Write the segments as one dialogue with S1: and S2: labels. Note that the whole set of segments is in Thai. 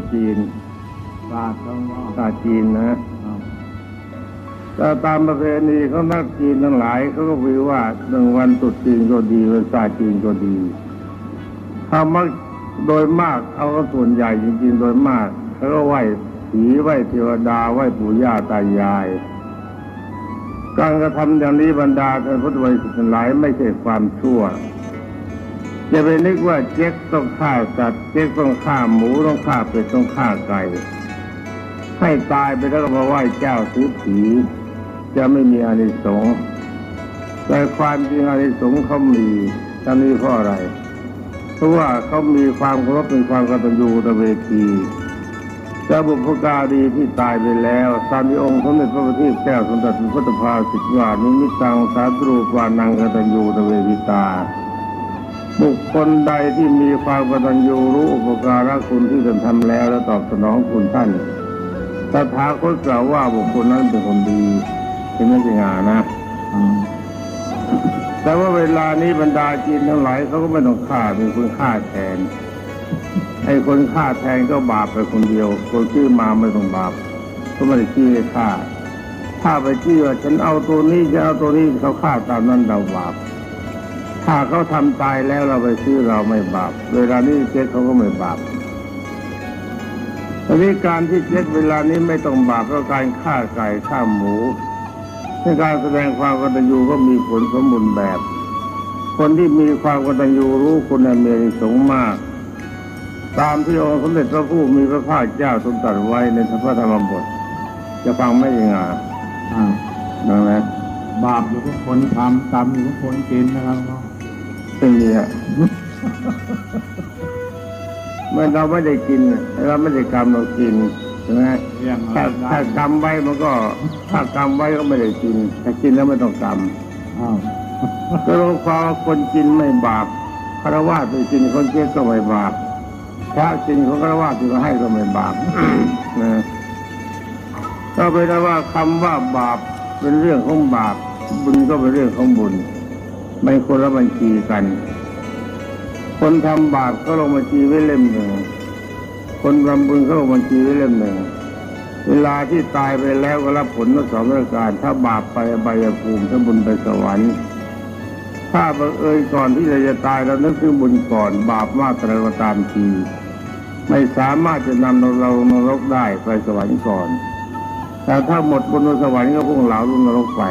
S1: ตรจีน
S2: ศาสตร์ของเรา
S1: ศาสตร์จีนนะแต่ตามประเพณีของนักจีนทั้งหลายเขาก็วิว่าหนึ่งวันตรุษจีนก็ดีวันศาสตร์จีนก็ดีเขามักโดยมากเอาก็ส่วนใหญ่จริงๆโดยมากเขาก็ไหว้ผีไหว้เทวดาไหว้ปู่ย่าตายาย การกระทำอย่างนี้บรรดาท่านพุทธบริษัททั้งหลายไม่ใช่ความชั่ว อย่าไปนึกว่าเจ๊กต้องฆ่าสัตว์เจ๊กต้องฆ่าหมูต้องฆ่าเป็ดต้องฆ่าไก่ให้ตายไปแล้วก็มาไหว้เจ้าซื้อผีจะไม่มีอานิสงส์แต่ความจริงอานิสงส์เขามีทั้งนี้เพราะอะไร เพราะว่าเขามีความเคารพมีความกตัญญูตเวทีเจ้าบุพการีที่ตายไปแล้วสามีองค์สมเด็จพระบัณฑิตแก้วสมเด็จพระพุทธภาสิทธิวานิมิตังสาธุรูปานังกตัญญูตเวทิตา บุคคลใดที่มีความกตัญญูรู้อุปการะคุณที่ท่านทำแล้ว และตอบสนองคุณท่านตถาคตกล่าวว่าบุคคลนั้นเป็นคนดีเป็นไม่ใช่งานนะแต่ว่าเวลานี้บรรดาจีนทั้งหลายเขาก็ไม่ต้องฆ่าเป็นคนฆ่าแทนไอ้คนฆ่าแทนก็บาปไปคนเดียว คนชื่อมาไม่ต้องบาป ก็ไม่ได้ชี้ให้ฆ่าถ้าไปชี้ว่าฉันเอาตัวนี้จะเอาตัวนี้เขาฆ่าตามนั้นเราบาป ถ้าเขาทำตายแล้วเราไปซื้อเราไม่บาป เวลานี้เจ๊กเขาก็ไม่บาปทีนี้การที่เช็คเวลานี้ไม่ต้องบาปเพราะการฆ่าไก่ฆ่าหมูในการแสดงความกตัญญูก็มีผลสมบูรณ์แบบ คนที่มีความกตัญญูรู้คุณอเมริสงฆ์มาก ตามที่องค์สมเด็จพระผู้มีพระภาคเจ้าทรงตรัสไว้ในพระธรรมบท จะฟังไม่ยังไง
S2: อ่า
S1: ดังนั้น
S2: บาปอยู่ทุกคนทำกรรมอยู่ทุกคนกินนะครับ เนาะ
S1: ซึ่งเนี่ยเมื่อเราไม่ได้กิน เราไม่ได้กรรมเรากินใช่ไหม
S2: เรื่องอะไร
S1: ถ้า
S2: ได้
S1: ถ้ากำไว้มันก็ ถ้ากำไว้ก็ไม่ได้กิน ถ้ากินแล้วไม่ต้องก
S2: อ้าวำ
S1: ก็รู้ความว่าคนกินไม่บาปคารวะไปกินคนเจ๊ก็ไม่บาปพระกินของคารวะที่เขาให้ก็ไม่บาปนะก็เป็นว่าคำว่าบาปเป็นเรื่องของบาป บุญก็เป็นเรื่องของบุญ ไม่คนละบัญชีกัน คนทำบาปก็ลงบัญชีไว้เล่มหนึ่ง คนทำบุญก็ลงบัญชีไว้เล่มหนึ่ง เวลาที่ตายไปแล้วก็รับผลทั้งสองประการ ถ้าบาปไปอบายภูมิถ้าบุญไปสวรรค์ ถ้าบังเอิญก่อนที่เราจะตายเรานึกถึงบุญก่อน บาปมากแต่ก็ตามทีไม่สามารถจะนำเราลงนรกได้ไปสวรรค์ก่อน แต่ถ้าหมดบุญบนสวรรค์ก็พุ่งเหลาลงนรกไป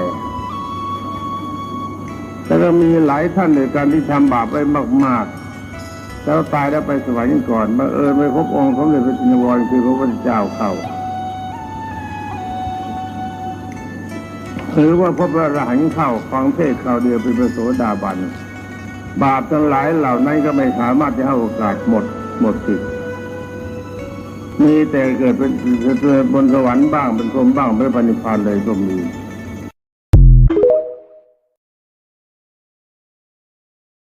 S1: แต่ก็มีหลายท่านในการที่ทำบาปไว้มากๆ แล้วตายแล้วไปสวรรค์ก่อนบังเอิญไปพบองค์สมเด็จพระจินวรคือพระพุทธเจ้าเข้าหรือว่าพบพระอรหันต์เข้าฟังเทศคราวเดียวเป็นพระโสดาบัน บาปทั้งหลายเหล่านั้นก็ไม่สามารถจะให้โอกาสหมดหมดสิทธิ์มีแต่เกิดเป็นเกิดบนสวรรค์บ้างเป็นพรหมบ้างเป็นปณิพานเลยก็มี